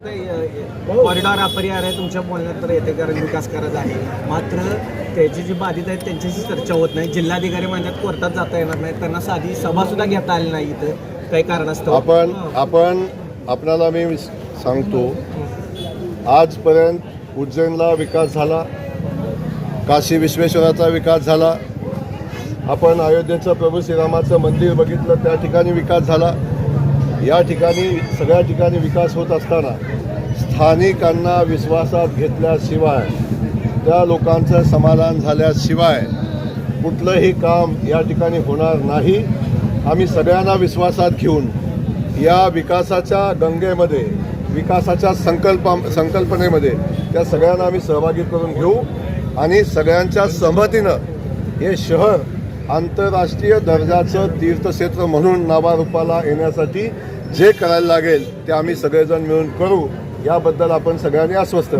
Corridor अपरिहार आहे तुमच्या बोलण्यात तर येते कारण विकास करायचा आहे. मात्र त्याची जी बाधित आहेत त्यांच्याशी चर्चा होत नाही. जिल्हाधिकारी म्हणतात कोर्टात जाता येणार नाही. त्यांना साधी सभा सुद्धा घेता आली नाही इथं. काही कारणास्तव. आपण आपण आपणाला मी सांगतो. आजपर्यंत उज्जैनला विकास झाला. काशी विश्वेश्वराचा विकास झाला. आपण अयोध्येचं प्रभू श्रीरामाचं मंदिर बघितलं. त्या ठिकाणी विकास झाला. या ठिकाणी सगळ्या ठिकाणी विकास होत असताना स्थानिकांना विश्वासात घेतल्याशिवाय त्या लोकांचं समाधान झाल्याशिवाय कुठलंही काम या ठिकाणी होणार नाही. आम्ही सगळ्यांना विश्वासात घेऊन या विकासाच्या गंगेमध्ये विकासाच्या संकल्पा संकल्पनेमध्ये त्या सगळ्यांना आम्ही सहभागी करून घेऊ आणि सगळ्यांच्या सहमतीनं हे शहर आंतरराष्ट्रीय दर्जाचं तीर्थक्षेत्र म्हणून नावारूपाला येण्यासाठी जे करायला लागेल ते आम्ही सगळेजण मिळून करू. याबद्दल आपण सगळ्यांनी आश्वस्त